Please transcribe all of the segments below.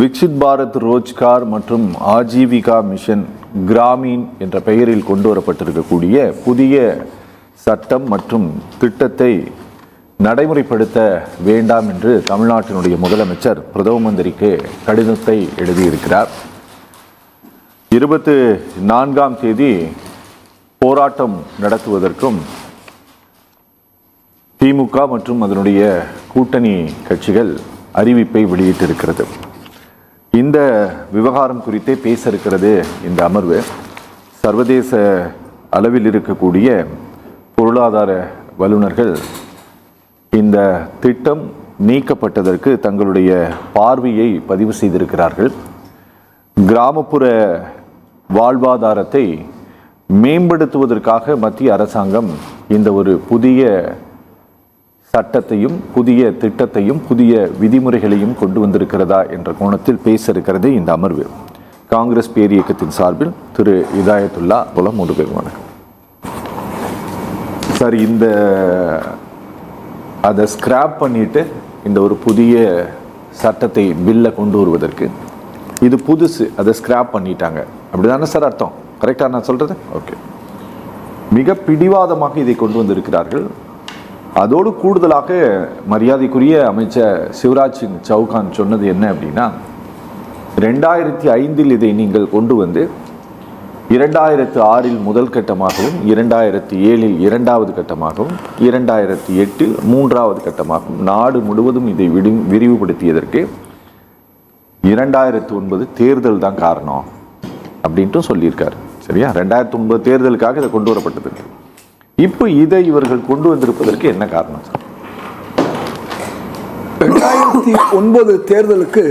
விக்ஷித் பாரத் ரோஜ்கார் மற்றும் ஆஜீவிகா மிஷன் கிராமீன் என்ற பெயரில் கொண்டு வரப்பட்டிருக்கக்கூடிய புதிய சட்டம் மற்றும் திட்டத்தை நடைமுறைப்படுத்த வேண்டாம் என்று தமிழ்நாட்டினுடைய முதலமைச்சர் பிரதம மந்திரிக்கு கடிதத்தை எழுதியிருக்கிறார். இருபத்து நான்காம் தேதி போராட்டம் நடத்துவதற்கும் திமுக மற்றும் அதனுடைய கூட்டணி கட்சிகள் அறிவிப்பை வெளியிட்டிருக்கிறது. இந்த விவகாரம் குறித்தே பேச இருக்கிறது இந்த அமர்வு. சர்வதேச அளவில் இருக்கக்கூடிய பொருளாதார வல்லுநர்கள் இந்த திட்டம் நீக்கப்பட்டதற்கு தங்களுடைய பார்வையை பதிவு செய்திருக்கிறார்கள். கிராமப்புற வாழ்வாதாரத்தை மேம்படுத்துவதற்காக மத்திய அரசாங்கம் இந்த ஒரு புதிய சட்டத்தையும் புதிய திட்டத்தையும் புதிய விதிமுறைகளையும் கொண்டு வந்திருக்கிறதா என்ற கோணத்தில் பேச இருக்கிறது இந்த அமர்வு. காங்கிரஸ் பேரியக்கத்தின் சார்பில் திரு இதாயத்துல்லா புலம் மூன்று பேர் வணக்கம். சார் இந்த அதை ஸ்கிராப் பண்ணிட்டு இந்த ஒரு புதிய சட்டத்தை பில்லை கொண்டு வருவதற்கு இது புதுசு அதை ஸ்கிராப் பண்ணிட்டாங்க. அப்படிதானே சார் அர்த்தம்? கரெக்டாக நான் சொல்கிறது ஓகே மிக பிடிவாதமாக இதை கொண்டு வந்திருக்கிறார்கள் அதோடு கூடுதலாக மரியாதைக்குரிய அமைச்சர் சிவராஜ் சிங் சௌகான் சொன்னது என்ன அப்படின்னா ரெண்டாயிரத்தி ஐந்தில் இதை நீங்கள் கொண்டு வந்து இரண்டாயிரத்து ஆறில் முதல் கட்டமாகவும் இரண்டாயிரத்தி ஏழில் இரண்டாவது கட்டமாகவும் இரண்டாயிரத்தி எட்டில் மூன்றாவது கட்டமாகவும் நாடு முழுவதும் இதை விடு விரிவுபடுத்தியதற்கு இரண்டாயிரத்து ஒன்பது தேர்தல் தான் காரணம் அப்படின்ட்டு சொல்லியிருக்காரு. சரியா? ரெண்டாயிரத்து ஒன்பது தேர்தலுக்காக இதை கொண்டு வரப்பட்டது. இப்போ இதை இவர்கள் கொண்டு வந்திருப்பதற்கு என்ன காரணம் சார்? ரெண்டாயிரத்தி ஒன்பது தேர்தலுக்கு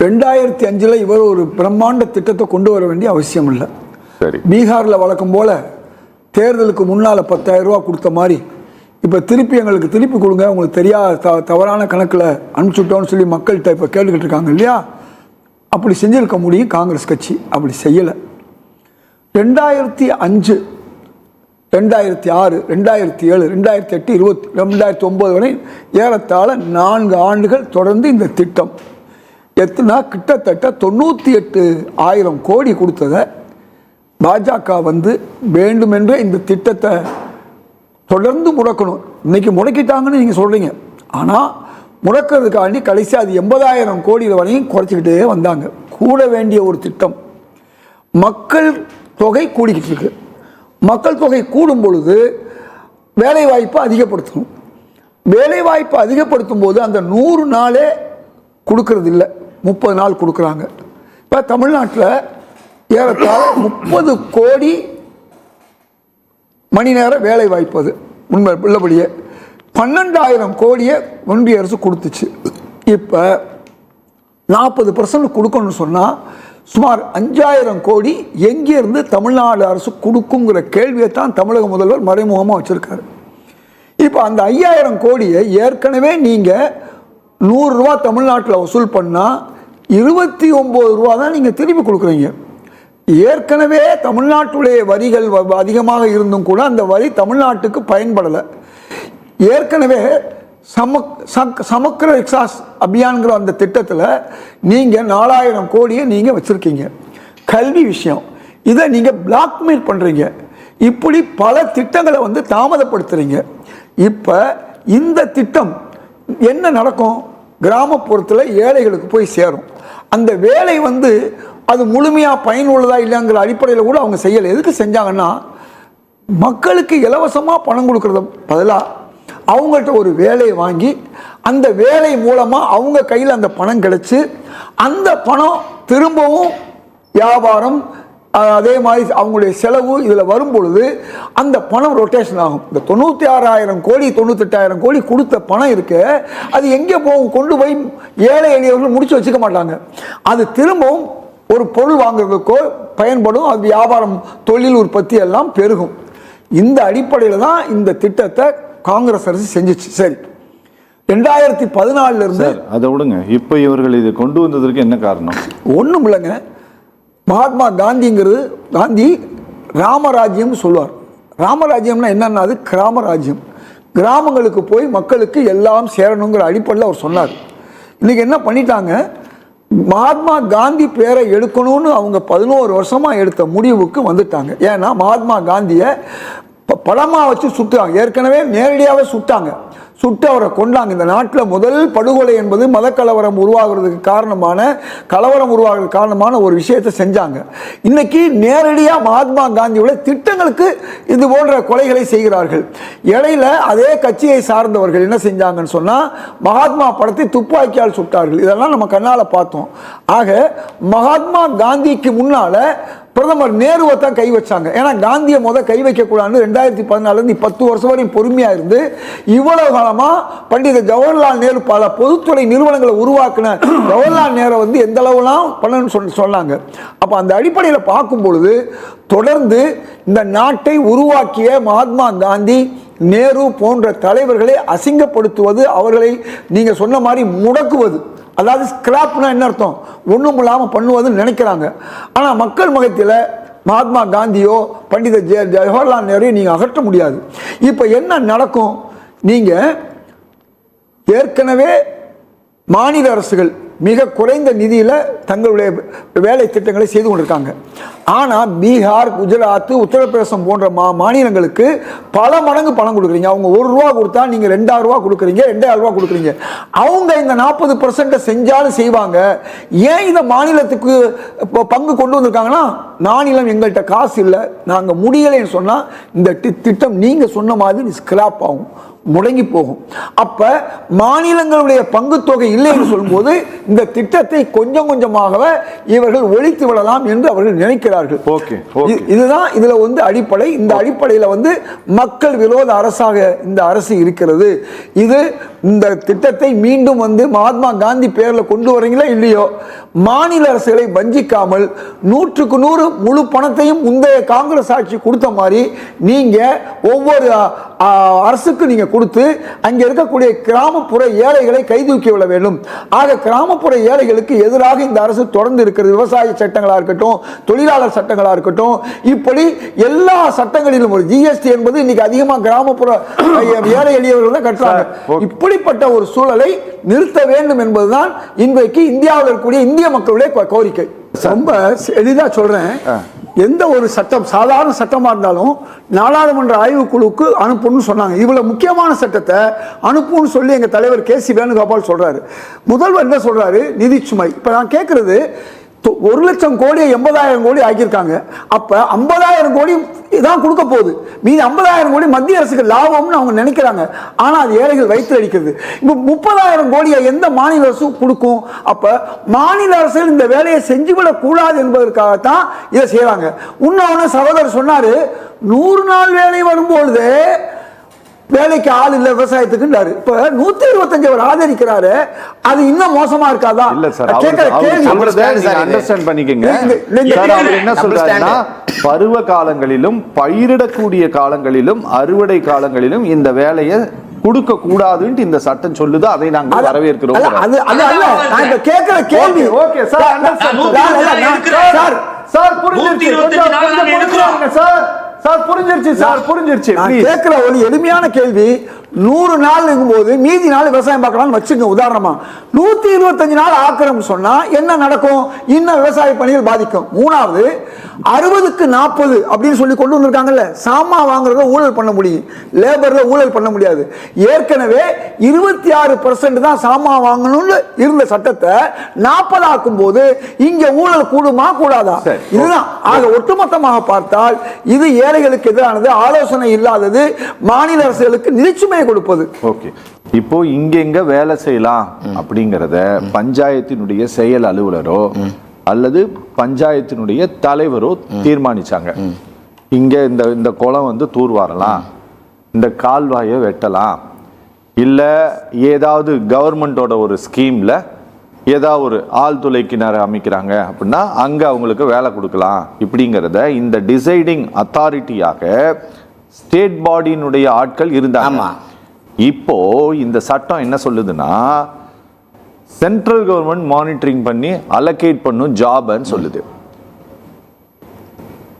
ரெண்டாயிரத்தி அஞ்சில் இவர் ஒரு பிரம்மாண்ட திட்டத்தை கொண்டு வர வேண்டிய அவசியம் இல்லை சரி. பீகாரில் வழக்கம் போல தேர்தலுக்கு முன்னால் பத்தாயிரம் ரூபா கொடுத்த மாதிரி இப்போ திருப்பி எங்களுக்கு திருப்பி கொடுங்க உங்களுக்கு தெரியாத த தவறான கணக்கில் அனுப்பிச்சுட்டோம்னு சொல்லி மக்கள்கிட்ட இப்போ கேட்டுக்கிட்டு இருக்காங்க இல்லையா? அப்படி செஞ்சிருக்க முடியும் காங்கிரஸ் கட்சி. அப்படி செய்யலை. ரெண்டாயிரத்தி அஞ்சு ரெண்டாயிரத்தி ஆறு ரெண்டாயிரத்தி ஏழு ரெண்டாயிரத்தி எட்டு இருபத்தி ரெண்டாயிரத்தி ஒம்பது வரை ஏறத்தாழ நான்கு ஆண்டுகள் தொடர்ந்து இந்த திட்டம். எத்தனா கிட்டத்தட்ட தொண்ணூற்றி எட்டு ஆயிரம் கோடி கொடுத்ததை பாஜக வந்து வேண்டுமென்றே இந்த திட்டத்தை தொடர்ந்து முடக்கணும். இன்னைக்கு முடக்கிட்டாங்கன்னு நீங்கள் சொல்கிறீங்க ஆனால் முடக்கிறதுக்காண்டி கடைசி அது எண்பதாயிரம் கோடி வரையும் குறைச்சிக்கிட்டே வந்தாங்க. கூட வேண்டிய ஒரு திட்டம். மக்கள் தொகை கூடிக்கிட்டு இருக்கு. மக்கள் தொகை கூடும் பொழுது வேலைவாய்ப்பு அதிகப்படுத்தணும். வேலைவாய்ப்பு அதிகப்படுத்தும் போது அந்த நூறு நாளே கொடுக்கறது இல்லை. முப்பது நாள் கொடுக்குறாங்க. இப்போ தமிழ்நாட்டில் ஏறத்தாழ முப்பது கோடி மணி நேர வேலை வாய்ப்பு அது. உண்மை உள்ளபடியே பன்னெண்டாயிரம் கோடியை ஒன்றிய அரசு கொடுத்துச்சு. இப்போ நாற்பது பர்சன்ட் கொடுக்கணும்னு சொன்னால் சுமார் அஞ்சாயிரம் கோடி எங்கேருந்து தமிழ்நாடு அரசு கொடுக்குங்கிற கேள்வியை தான் தமிழக முதல்வர் மறைமுகமாக வச்சுருக்காரு. இப்போ அந்த ஐயாயிரம் கோடியை ஏற்கனவே நீங்கள் நூறுரூவா தமிழ்நாட்டில் வசூல் பண்ணால் இருபத்தி ஒம்பது ரூபா தான் நீங்கள் திருப்பி கொடுக்குறீங்க. ஏற்கனவே தமிழ்நாட்டுடைய வரிகள் வ- அதிகமாக இருந்தும் கூட அந்த வரி தமிழ்நாட்டுக்கு பயன்படலை. ஏற்கனவே சமக் சக் சமக்கிர விகாஸ் அபியான்கிற அந்த திட்டத்தில் நீங்கள் நாலாயிரம் கோடியை நீங்கள் வச்சுருக்கீங்க. கல்வி விஷயம். இதை நீங்கள் பிளாக்மெயில் பண்ணுறீங்க இப்படி பல திட்டங்களை வந்து தாமதப்படுத்துகிறீங்க இப்போ இந்த திட்டம் என்ன நடக்கும்? கிராமப்புறத்தில் ஏழைகளுக்கு போய் சேரும். அந்த வேலை வந்து அது முழுமையாக பயனுள்ளதா இல்லைங்கிற அடிப்படையில் கூட அவங்க செய்யலை. எதுக்கு செஞ்சாங்கன்னா மக்களுக்கு இலவசமாக பணம் கொடுக்குறத பதிலாக அவங்கள்ட்ட ஒரு வேலையை வாங்கி அந்த வேலை மூலமாக அவங்க கையில் அந்த பணம் கிடச்சி அந்த பணம் திரும்பவும் வியாபாரம் அதே மாதிரி அவங்களுடைய செலவு இதில் வரும் பொழுது அந்த பணம் ரொட்டேஷன் ஆகும். இந்த தொண்ணூற்றி ஆறாயிரம் கோடி தொண்ணூத்தெட்டாயிரம் கோடி கொடுத்த பணம் இருக்கு. அது எங்கே போகும்? கொண்டு போய் ஏழை எளியவர்கள் முடிச்சு வச்சுக்க மாட்டாங்க. அது திரும்பவும் ஒரு பொருள் வாங்குறதுக்கோ பயன்படும். அது வியாபாரம் தொழில் உற்பத்தி எல்லாம் பெருகும். இந்த அடிப்படையில் தான் இந்த திட்டத்தை காங்கிரஸ் அரசு செஞ்சுச்சு. சரி. ரெண்டாயிரத்தி பதினாலுல இருந்து அதை விடுங்க. இப்போ இவர்கள் இதை கொண்டு வந்ததற்கு என்ன காரணம்? ஒன்றும் இல்லைங்க. மகாத்மா காந்திங்கிறது காந்தி ராமராஜ்யம் சொல்லுவார். ராமராஜ்யம்னா என்னன்னா அது கிராமராஜ்யம். கிராமங்களுக்கு போய் மக்களுக்கு எல்லாம் சேரணுங்கிற அடிப்படையில் அவர் சொன்னார். இன்றைக்கி என்ன பண்ணிட்டாங்க? மகாத்மா காந்தி பேரை எடுக்கணும்னு அவங்க பதினோரு வருஷமா எடுத்த முடிவுக்கு வந்துட்டாங்க. ஏன்னா மகாத்மா காந்தியை இப்போ பழமாக வச்சு சுட்டுறாங்க ஏற்கனவே நேரடியாகவே சுட்டாங்க. சுட்டு அவரை கொண்டாங்க இந்த நாட்டில் முதல் படுகொலை என்பது மதக்கலவரம் உருவாகிறதுக்கு காரணமான கலவரம் உருவாகிறதுக்கு காரணமான ஒரு விஷயத்தை செஞ்சாங்க. இன்னைக்கு நேரடியாக மகாத்மா காந்தியோட திட்டங்களுக்கு இது போன்ற கொலைகளை செய்கிறார்கள். இடையில அதே கட்சியை சார்ந்தவர்கள் என்ன செஞ்சாங்கன்னு சொன்னால் மகாத்மா படத்தை துப்பாக்கியால் சுட்டார்கள். இதெல்லாம் நம்ம கண்ணால் பார்த்தோம். ஆக மகாத்மா காந்திக்கு முன்னால் பிரதமர் நேருவை தான் கை வச்சாங்க. ஏன்னா காந்தியை மொதல் கை வைக்கக்கூடாதுன்னு ரெண்டாயிரத்தி பதினாலுலேருந்து பத்து வருஷம் வரையும் பொறுமையாக இருந்து இவ்வளவு காலமாக பண்டித ஜவஹர்லால் நேரு பல பொதுத்துறை நிறுவனங்களை உருவாக்கின ஜவஹர்லால் நேரு வந்து எந்த அளவுலாம் பண்ணணும்னு சொல்லி சொன்னாங்க. அப்போ அந்த அடிப்படையில் பார்க்கும் பொழுது தொடர்ந்து இந்த நாட்டை உருவாக்கிய மகாத்மா காந்தி நேரு போன்ற தலைவர்களை அசிங்கப்படுத்துவது அவர்களை நீங்கள் சொன்ன மாதிரி முடக்குவது. அதாவது ஸ்கிராப்னா என்ன அர்த்தம்? ஒன்றும் இல்லாமல் பண்ணுவதுன்னு நினைக்கிறாங்க. ஆனால் மக்கள் மகத்தில் மகாத்மா காந்தியோ பண்டித ஜெ ஜவஹர்லால் நேரையும் நீங்கள் அகற்ற முடியாது. இப்போ என்ன நடக்கும்? நீங்கள் ஏற்கனவே மாநில அரசுகள் மிக குறைந்த நிதியில் தங்களுடைய வேலை திட்டங்களை செய்து கொண்டிருக்காங்க. ஆனால் பீகார் குஜராத் உத்தரப்பிரதேசம் போன்ற மா மாநிலங்களுக்கு பல மடங்கு பணம் கொடுக்குறீங்க. அவங்க ஒரு ரூபா கொடுத்தா நீங்கள் ரெண்டாயிரம் ரூபா கொடுக்குறீங்க ரெண்டாயிரம் ரூபா கொடுக்குறீங்க. அவங்க இந்த நாற்பது பர்சன்ட்டை செஞ்சாலும் செய்வாங்க. ஏன் இந்த மாநிலத்துக்கு இப்போ பங்கு கொண்டு வந்திருக்காங்கன்னா மாநிலம் எங்கள்கிட்ட காசு இல்லை. நாங்கள் முடியலைன்னு சொன்னால் இந்த தி- திட்டம் நீங்கள் சொன்ன மாதிரி ஸ்கிராப் ஆகும். முடங்கி போகும். அப்போ மாநிலங்களுடைய பங்கு தொகை இல்லை என்று சொல்லும்போது இந்த திட்டத்தை கொஞ்சம் கொஞ்சமாக இவர்கள் ஒழித்து விடலாம் என்று அவர்கள் நினைக்கிறார்கள். இது- இதுதான் இதுல வந்து அடிப்படை. இந்த அடிப்படையில வந்து மக்கள் விரோத அரசாக இந்த அரசு இருக்கிறது. இது இந்த திட்டத்தை மீண்டும் வந்து மகாத்மா காந்தி பேர்ல கொண்டு வரீங்களா இல்லையோ? மாநில அரசுகளை வஞ்சிக்காமல் நூற்றுக்கு நூறு முழு பணத்தையும் முந்தைய காங்கிரஸ் ஆட்சி கொடுத்த மாதிரி நீங்க ஒவ்வொரு அரசுக்கு நீங்க கொடுத்து அங்க இருக்கக்கூடிய கிராமப்புற ஏழைகளை கைதூக்கி விட வேண்டும் ஆக கிராமப்புற ஏழைகளுக்கு எதிராக இந்த அரசு தொடர்ந்து இருக்கிறது விவசாய சட்டங்களா இருக்கட்டும் தொழிலாளர் சட்டங்களா இருக்கட்டும் இப்படி எல்லா சட்டங்களிலும் ஒரு ஜிஎஸ்டி என்பது இன்னைக்கு அதிகமா கிராமப்புற ஏழை எளியவர்கள் தான் கட்டுறாங்க. இப்படிப்பட்ட ஒரு சூழலை நிறுத்த வேண்டும் என்பதுதான் இன்றைக்கு இந்தியாவில் இருக்கக்கூடிய இந்திய மக்களுடைய கோ- கோரிக்கை. ரொம்ப எளிதா சொல்றேன். எந்த ஒரு சட்டம் சாதாரண சட்டமா இருந்தாலும் நாடாளுமன்ற ஆய்வுக்குழுவுக்கு அனுப்பணும்னு சொன்னாங்க. இவ்வளவு முக்கியமான சட்டத்தை அனுப்புன்னு சொல்லி எங்க தலைவர் கே சி வேணுகோபால் சொல்றாரு. முதல்வர் என்ன சொல்றாரு? நிதி சுமை. இப்ப நான் கேட்கறது ஒரு லட்சம் கோடியை எண்பதாயிரம் கோடி ஆக்கியிருக்காங்க. அப்போ ஐம்பதாயிரம் கோடி இதான் கொடுக்க போகுது. மீதி ஐம்பதாயிரம் கோடி மத்திய அரசுக்கு லாபம்னு அவங்க நினைக்கிறாங்க. ஆனால் அது ஏழைகள் வயிற்று அடிக்கிறது. இப்போ முப்பதாயிரம் கோடியை எந்த மாநில அரசும் கொடுக்கும்? அப்போ மாநில அரசுகள் இந்த வேலையை செஞ்சுவிடக்கூடாது என்பதற்காகத்தான் இதை செய்கிறாங்க இன்னொன்று சகோதரர் சொன்னார் நூறு நாள் வேலை வரும்பொழுது வேலைக்கு ஆள் இல்ல விவசாயத்துக்குன்றாரு. இப்ப நூத்தி இருபத்தஞ்சு அவர் ஆதரிக்கிறாரு. அது இன்னும் மோசமா இருக்காதா? இல்ல சார் நீங்க. அண்டர்ஸ்டாண்ட் பண்ணிக்கங்க. நீங்க- நீங்க- சார் அவர் என்ன சொல்றாருன்னா பருவ காலங்களிலும் பயிரிடக்கூடிய காலங்களிலும் அறுவடை காலங்களிலும் இந்த வேலையை கொடுக்க கூடாதுன்னு இந்த சட்டம் சொல்லுது. அதை நாங்கள் அது- வரவேற்கிறோம். அது அது அது அல்ல. நான் இப்ப கேட்கிற கேள்வி. Okay, sir. சார் சார் நாங்க. புரிஞ்சுருங்க சார். சார் புரிஞ்சிருச்சு சார் புரிஞ்சிருச்சு. கேட்கிற ஒரு எளிமையான கேள்வி நூறு நாள் இருக்கும்போது மீதி நாள் விவசாயம் பார்க்கலாம்னு வச்சுங்க உதாரணமா. நூத்தி இருபத்தஞ்சு நாள் ஆக்கிரம் சொன்னா என்ன நடக்கும்? இன்னும் விவசாய பணிகள் பாதிக்கும். மூணாவது அறுபதுக்கு நாற்பது அப்படின்னு சொல்லி கொண்டு வந்திருக்காங்கல்ல சாமா வாங்குறத ஊழல் பண்ண முடியும். லேபர்ல ஊழல் பண்ண முடியாது. ஏற்கனவே இருபத்தி ஆறு தான் சாமா வாங்கணும்னு இருந்த சட்டத்தை நாற்பது ஆக்கும் போது இங்க ஊழல் கூடுமா கூடாதா. இதுதான். ஆக ஒட்டுமொத்தமாக பார்த்தால் இது ஏழைகளுக்கு எதிரானது ஆலோசனை இல்லாதது மாநில அரசுகளுக்கு நிதிச்சுமையை கொடுப்பது. ஓகே. இப்போ இங்க எங்க வேலை செய்யலாம் அப்படிங்கறத பஞ்சாயத்தினுடைய செயல் அலுவலரோ அல்லது பஞ்சாயத்தினுடைய தலைவரோ தீர்மானிச்சாங்க. இங்க இந்த இந்த குளம் வந்து தூர்வாரலாம் இந்த கால்வாயை வெட்டலாம். இல்ல ஏதாவது கவர்மெண்டோட ஒரு ஸ்கீம்ல ஏதாவது ஒரு ஆழ்துளை கிணறு அமைக்கிறாங்க அப்படின்னா அங்க அவங்களுக்கு வேலை கொடுக்கலாம். இப்படிங்கிறத இந்த டிசைடிங் அத்தாரிட்டியாக ஸ்டேட் பாடியினுடைய ஆட்கள் இருந்தாங்க. ஆமா. இப்போ இந்த சட்டம் என்ன சொல்லுதுன்னா சென்ட்ரல் கவர்மெண்ட் மானிட்டரிங் பண்ணி அலோகேட் பண்ணும் ஜாப்னு சொல்லுது.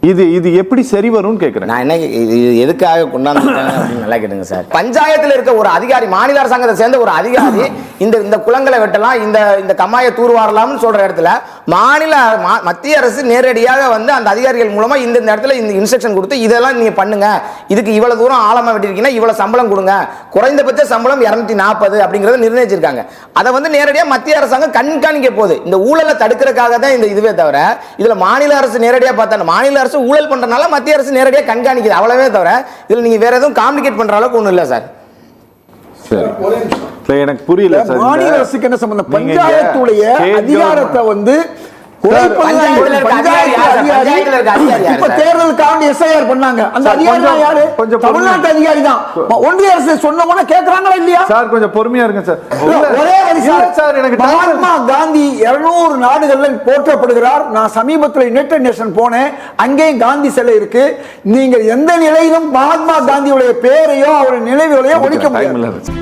இது இது எப்படி சரி வரும்னு கேட்குறேன் நான் என்ன இது எதுக்காக கொண்டாந்து அப்படின்னு நல்லா கேட்டுங்க சார். பஞ்சாயத்தில் இருக்க ஒரு அதிகாரி மாநில அரசாங்கத்தை சேர்ந்த ஒரு அதிகாரி இந்த இந்த குளங்களை வெட்டலாம் இந்த இந்த கம்மாயை தூர்வாரலாம்னு சொல்கிற இடத்துல மாநில மா- மத்திய அரசு நேரடியாக வந்து அந்த அதிகாரிகள் மூலமாக இந்த இந்த இடத்துல இந்த இன்ஸ்ட்ரக்ஷன் கொடுத்து இதெல்லாம் நீங்கள் பண்ணுங்க. இதுக்கு இவ்வளோ தூரம் ஆழமாக வெட்டிருக்கீங்கன்னா இவ்வளோ சம்பளம் கொடுங்க. குறைந்தபட்ச சம்பளம் இரநூத்தி நாற்பது அப்படிங்கிறத நிர்ணயிச்சிருக்காங்க. அதை வந்து நேரடியாக மத்திய அரசாங்கம் கண்காணிக்க போகுது. இந்த ஊழலை தடுக்கிறதுக்காக தான் இந்த இதுவே தவிர இதில் மாநில அரசு நேரடியாக பார்த்தா மாநில அரசு ஊழல் பண்றதுனால மத்திய அரசு நேரடியாக கண்காணிக்குது. அவ்வளவே தவிர இதுல நீங்க வேற எதுவும் காம்ப்ளிகேட் பண்ற அளவுக்கு ஒண்ணும் இல்லை சார். எனக்கு புரியல மாநில அரசுக்கு என்ன சம்பந்தம்? பஞ்சாயத்துடைய அதிகாரத்தை வந்து தமிழ்நாட்டு. அதிகாரி தான் ஒன்றிய அரசு சொன்ன உடனே இல்லையா? சார் கொஞ்சம் பொறுமையா இருங்க சார். ஒரே சார். எனக்கு மகாத்மா காந்தி 200 நாடுகள்ல போற்றப்படுகிறார். நான் சமீபத்தில் யுனைடெட் நேஷன் போனேன். அங்கேயும் காந்தி சிலை இருக்கு. நீங்கள் எந்த நிலையிலும் மகாத்மா காந்தியுடைய பேரையோ அவருடைய நினைவுகளையோ ஒழிக்க முடியாது.